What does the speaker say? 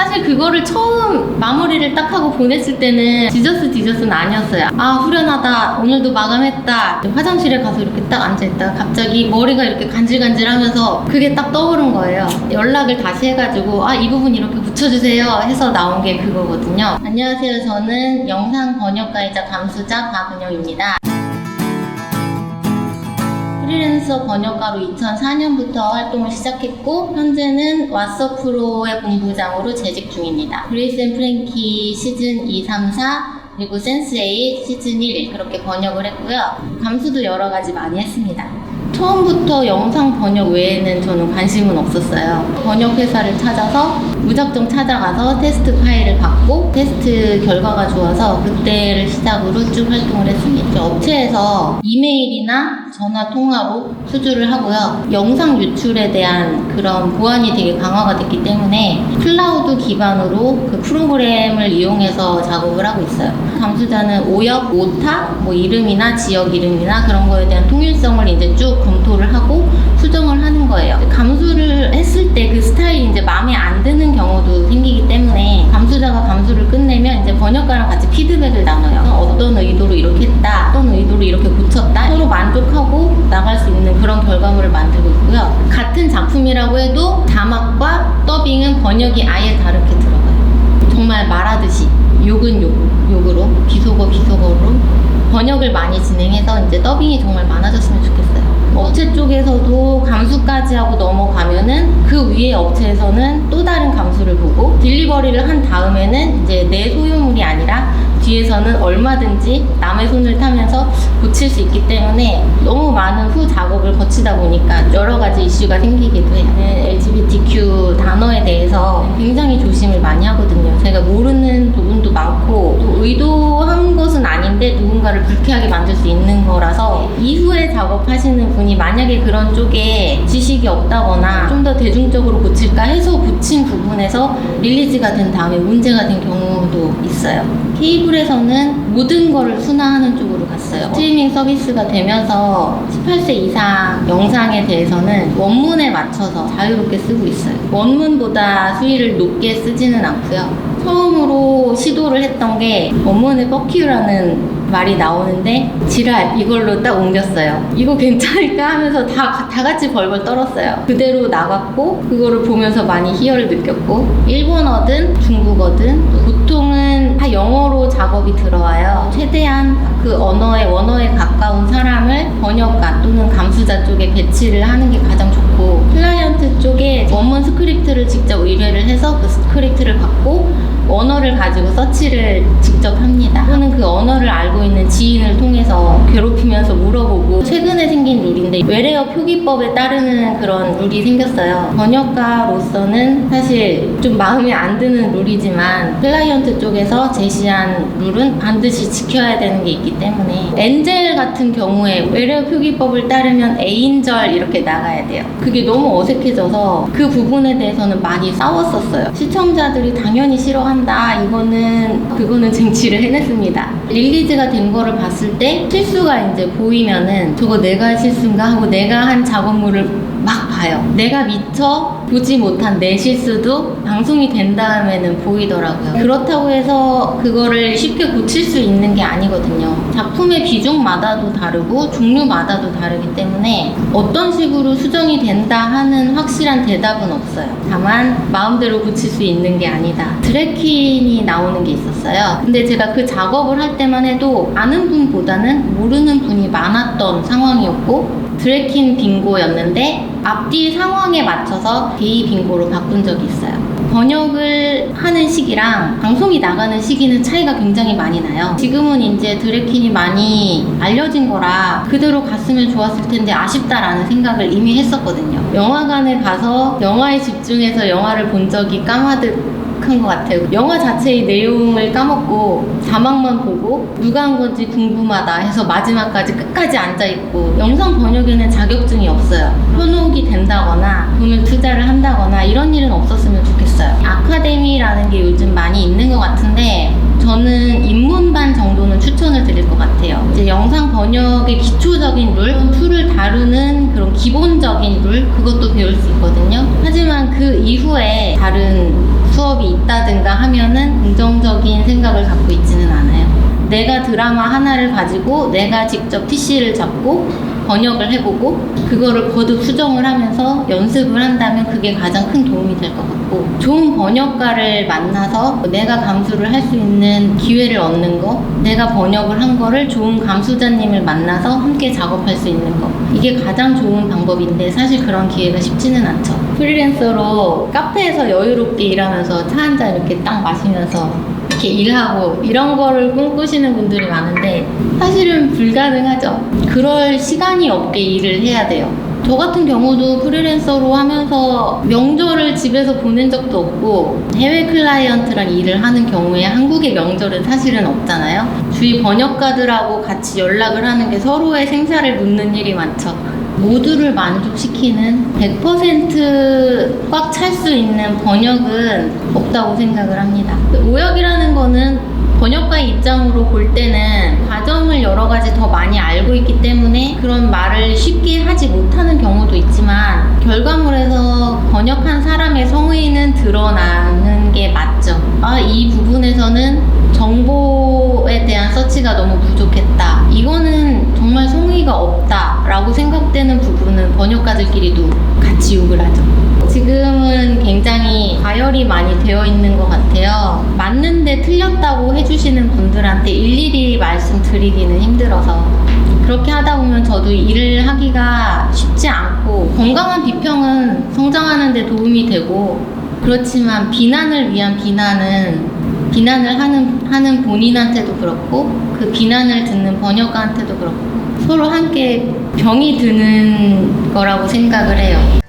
사실 그거를 처음 마무리를 딱 하고 보냈을 때는 디저스 디저스는 아니었어요. 아 후련하다. 오늘도 마감했다. 화장실에 가서 이렇게 딱 앉아있다가 갑자기 머리가 이렇게 간질간질하면서 그게 딱 떠오른 거예요. 연락을 다시 해가지고 아 이 부분 이렇게 붙여주세요 해서 나온 게 그거거든요. 안녕하세요. 저는 영상 번역가이자 감수자 박은영입니다. 프리랜서 번역가로 2004년부터 활동을 시작했고 현재는 왓썹 프로의 본부장으로 재직 중입니다. 그레이스 앤 프랭키 시즌 2, 3, 4 그리고 센스8 시즌 1 그렇게 번역을 했고요. 감수도 여러 가지 많이 했습니다. 처음부터 영상 번역 외에는 저는 관심은 없었어요. 번역 회사를 찾아서 무작정 찾아가서 테스트 파일을 받고 테스트 결과가 좋아서 그때를 시작으로 쭉 활동을 했습니다. 업체에서 이메일이나 전화 통화로 수주를 하고요. 영상 유출에 대한 그런 보안이 되게 강화가 됐기 때문에 클라우드 기반으로 그 프로그램을 이용해서 작업을 하고 있어요. 감수자는 오역, 오타, 뭐 이름이나 지역 이름이나 그런 거에 대한 통일성을 이제 쭉 검토를 하고 수정을 하는 거예요. 감수를 했을 때 그 스타일이 이제 마음에 안 드는 경우도 생기기 때문에 감수자가 감수를 끝내면 이제 번역가랑 같이 피드백을 나눠요. 어떤 의도로 이렇게 했다, 어떤 의도로 이렇게 고쳤다, 서로 만족하고 나갈 수 있는 그런 결과물을 만들고 있고요. 같은 작품이라고 해도 자막과 더빙은 번역이 아예 다르게 들어가요. 정말 말하듯이 욕은 욕, 욕으로, 비속어 비속어로 번역을 많이 진행해서 이제 더빙이 정말 많아졌으면 좋겠어요. 업체 쪽에서도 감수까지 하고 넘어가면은 그 위에 업체에서는 또 다른 감수를 보고 딜리버리를 한 다음에는 이제 내 소유물이 아니라 뒤에서는 얼마든지 남의 손을 타면서 고칠 수 있기 때문에 너무 많은 후 작업을 거치다 보니까 여러 가지 이슈가 생기기도 해요. LGBTQ 단어에 대해서 굉장히 조심을 많이 하거든요. 제가 모르는 부분도 많고 또 의도한 것은 아닌데 누군가를 불쾌하게 만들 수 있는 거라서 이후에 작업하시는 분이 만약에 그런 쪽에 지식이 없다거나 좀 더 대중적으로 고칠까 해서 고친 부분에서 릴리즈가 된 다음에 문제가 된 경우도 있어요. 케이블에서는 모든 거를 순화하는 쪽으로 갔어요. 스트리밍 서비스가 되면서 18세 이상 영상에 대해서는 원문에 맞춰서 자유롭게 쓰고 있어요. 원문보다 수위를 높게 쓰지는 않고요. 처음으로 시도를 했던 게 원문에 뻑큐라는 말이 나오는데 지랄 이걸로 딱 옮겼어요. 이거 괜찮을까 하면서 다, 다 같이 벌벌 떨었어요. 그대로 나갔고 그거를 보면서 많이 희열을 느꼈고 일본어든 중국어든 보통은 다 영어로 작업이 들어와요. 최대한 그 언어의 원어에 가까운 사람을 번역가 또는 감수자 쪽에 배치를 하는 게 가장 좋고 클라이언트 쪽에 원문 스크립트를 직접 의뢰를 해서 그 스크립트를 받고 언어를 가지고 서치를 직접 합니다. 또는 그 언어를 알고 있는 지인을 통해서 괴롭히면서 물어보고 최근에 생긴 룰인데 외래어 표기법에 따르는 그런 룰이 생겼어요. 번역가로서는 사실 좀 마음에 안 드는 룰이지만 클라이언트 쪽에서 제시한 룰은 반드시 지켜야 되는 게 있기 때문에 엔젤 같은 경우에 외래어 표기법을 따르면 A인절 이렇게 나가야 돼요. 그게 너무 어색해져서 그 부분에 대해서는 많이 싸웠었어요. 시청자들이 당연히 싫어 한다. 이거는 그거는 쟁취를 해냈습니다. 릴리즈가 된 거를 봤을 때 실수가 이제 보이면은 저거 내가 한 실수인가 하고 내가 한 작업물을 막 봐요. 내가 미처 보지 못한 내 실수도 방송이 된 다음에는 보이더라고요. 그렇다고 해서 그거를 쉽게 고칠 수 있는 게 아니거든요. 작품의 비중마다도 다르고 종류마다도 다르기 때문에 어떤 식으로 수정이 된다 하는 확실한 대답은 없어요. 다만 마음대로 고칠 수 있는 게 아니다. 드래킨이 나오는 게 있었어요. 근데 제가 그 작업을 할 때만 해도 아는 분보다는 모르는 분이 많았던 상황이었고 드래킨 빙고였는데 앞뒤 상황에 맞춰서 데이 빙고로 바꾼 적이 있어요. 번역을 하는 시기랑 방송이 나가는 시기는 차이가 굉장히 많이 나요. 지금은 이제 드래킨이 많이 알려진 거라 그대로 갔으면 좋았을 텐데 아쉽다라는 생각을 이미 했었거든요. 영화관에 가서 영화에 집중해서 영화를 본 적이 까마득 한 것 같아요. 영화 자체의 내용을 까먹고 자막만 보고 누가 한 건지 궁금하다 해서 마지막까지 끝까지 앉아 있고 영상 번역에는 자격증이 없어요. 현혹이 된다거나 돈을 투자를 한다거나 이런 일은 없었으면 좋겠어요. 아카데미라는 게 요즘 많이 있는 것 같은데 저는 입문반 정도는 추천을 드릴 것 같아요. 이제 영상 번역의 기초적인 룰, 툴을 다루는 그런 기본적인 룰, 그것도 배울 수 있거든요. 하지만 그 이후에 다른 수업이 있다 된다 하면은 긍정적인 생각을 갖고 있지는 않아요. 내가 드라마 하나를 가지고 내가 직접 PC를 잡고 번역을 해보고 그거를 거듭 수정을 하면서 연습을 한다면 그게 가장 큰 도움이 될 것 같고 좋은 번역가를 만나서 내가 감수를 할 수 있는 기회를 얻는 거 내가 번역을 한 거를 좋은 감수자님을 만나서 함께 작업할 수 있는 거 이게 가장 좋은 방법인데 사실 그런 기회가 쉽지는 않죠. 프리랜서로 카페에서 여유롭게 일하면서 차 한 잔 이렇게 딱 마시면서 이렇게 일하고 이런 거를 꿈꾸시는 분들이 많은데 사실은 불가능하죠. 그럴 시간이 없게 일을 해야 돼요. 저 같은 경우도 프리랜서로 하면서 명절을 집에서 보낸 적도 없고 해외 클라이언트랑 일을 하는 경우에 한국의 명절은 사실은 없잖아요. 주위 번역가들하고 같이 연락을 하는 게 서로의 생사를 묻는 일이 많죠. 모두를 만족시키는 100%꽉 찰 수 있는 번역은 없다고 생각을 합니다. 오역이라는 거는 번역가의 입장으로 볼 때는 과정을 여러 가지 더 많이 알고 있기 때문에 그런 말을 쉽게 하지 못하는 경우도 있지만 결과물에서 번역한 사람의 성의는 드러나는 게 맞죠. 아, 이 부분에서는 정보에 대한 서치가 너무 부족했다. 이거는 정말 성의가 없다라고 생각되는 부분은 번역가들끼리도 같이 욕을 하죠. 지금은 굉장히 과열이 많이 되어 있는 것 같아요. 맞는데 틀렸다고 해주시는 분들한테 일일이 말씀드리기는 힘들어서 그렇게 하다 보면 저도 일을 하기가 쉽지 않고 건강한 비평은 성장하는 데 도움이 되고 그렇지만 비난을 위한 비난은 비난을 하는 하는 본인한테도 그렇고 그 비난을 듣는 번역가한테도 그렇고 서로 함께 병이 드는 거라고 생각을 해요.